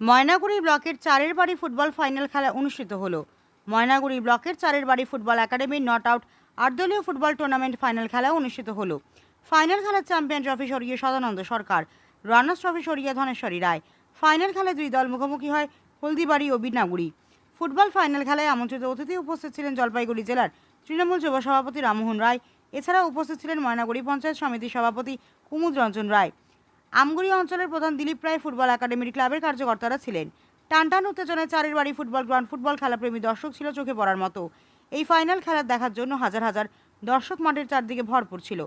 ময়নাগুড়ি ব্লকের চারের বাড়ি ফুটবল ফাইনাল খেলা অনুষ্ঠিত হলো। ময়নাগুড়ি ব্লকের চারের বাড়ি ফুটবল একাডেমির নট আউট আটদলীয় ফুটবল টুর্নামেন্ট ফাইনাল খেলা অনুষ্ঠিত হলো। ফাইনাল খেলার চ্যাম্পিয়ন ট্রফি সরিয়ে সদানন্দ সরকার, রানার্স ট্রফি সরিয়ে ধনেশ্বরী রায়। ফাইনাল খেলায় দুই দল মুখোমুখি হয় হলদিবাড়ি ও বিনাগুড়ি ফুটবল ফাইনাল খেলায় আমন্ত্রিত অতিথি উপস্থিত ছিলেন জলপাইগুড়ি জেলার তৃণমূল যুব সভাপতি রামমোহন রায়। এছাড়াও উপস্থিত ছিলেন ময়নাগুড়ি পঞ্চায়েত সমিতির সভাপতি কুমুদ রঞ্জন রায়। আমগুড়ি অঞ্চলের প্রধান দিলীপ রায় ফুটবল একাডেমির ক্লাবের কার্যকর্তারা ছিলেন। টানটান উত্তেজনায় চারের বাড়ি ফুটবল গ্রাউন্ড ফুটবল খেলাপ্রেমী দর্শক ছিল চোখে পড়ার মতো। এই ফাইনাল খেলা দেখার জন্য হাজার হাজার দর্শক মাঠের চারদিকে ভরপুর ছিল।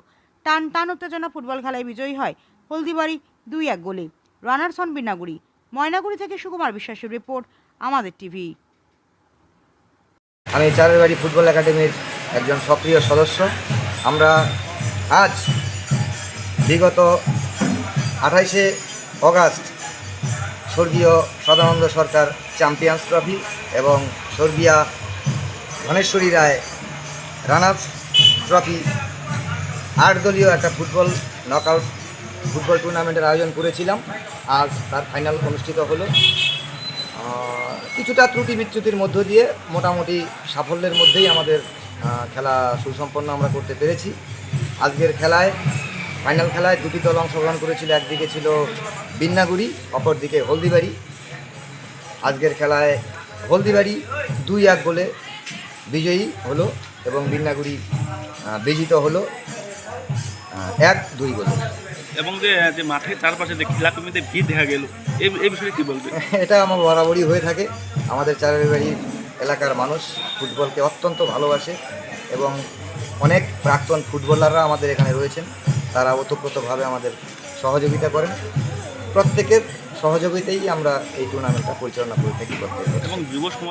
টান টান উত্তেজনা ফুটবল খেলায় বিজয়ী হয় হলদিবাড়ি দুই এক গোলে। রানার্স হন বিনাগুড়ি। ময়নাগুড়ি থেকে সুকুমার বিশ্বাসের রিপোর্ট, আমাদের টিভি। আমি চারের বাড়ি ফুটবল একাডেমির একজন সক্রিয় সদস্য। আমরা আজ বিগত আঠাইশে অগাস্ট স্বর্গীয় সদানন্দ সরকার চ্যাম্পিয়ন্স ট্রফি এবং স্বর্গীয়া ধনেশ্বরী রায় রানার্স ট্রফি। আট দলীয় একটা ফুটবল নকআউট ফুটবল টুর্নামেন্টের আয়োজন করেছিলাম। আজ তার ফাইনাল অনুষ্ঠিত হলো। কিছুটা ত্রুটি বিচ্যুতির মধ্য দিয়ে মোটামুটি সাফল্যের মধ্যেই আমাদের খেলা সুসম্পন্ন আমরা করতে পেরেছি। আজকের খেলায় ফাইনাল খেলায় দুটি দল অংশগ্রহণ করেছিল একদিকে ছিল বিন্নাগুড়ি অপরদিকে হলদিবাড়ি। আজকের খেলায় হলদিবাড়ি দুই এক গোলে বিজয়ী হলো এবং বিন্নাগুড়ি বিজিত হলো এক দুই গোলে। এবং যে যে মাঠের চারপাশে যে কমিতে ভিড় দেখা গেল এই বিষয়ে কি বলবে? এটা আমার বরাবরই হয়ে থাকে। আমাদের চারের বাড়ির এলাকার মানুষ ফুটবলকে অত্যন্ত ভালোবাসে এবং অনেক প্রাক্তন ফুটবলাররা আমাদের এখানে রয়েছেন। তারা ওতপ্রোতভাবে আমাদের সহযোগিতা করেন। প্রত্যেকের সহযোগিতাই আমরা এই টুর্নামেন্টটা পরিচালনা করে থাকি প্রত্যেক এবং যুব সমাজ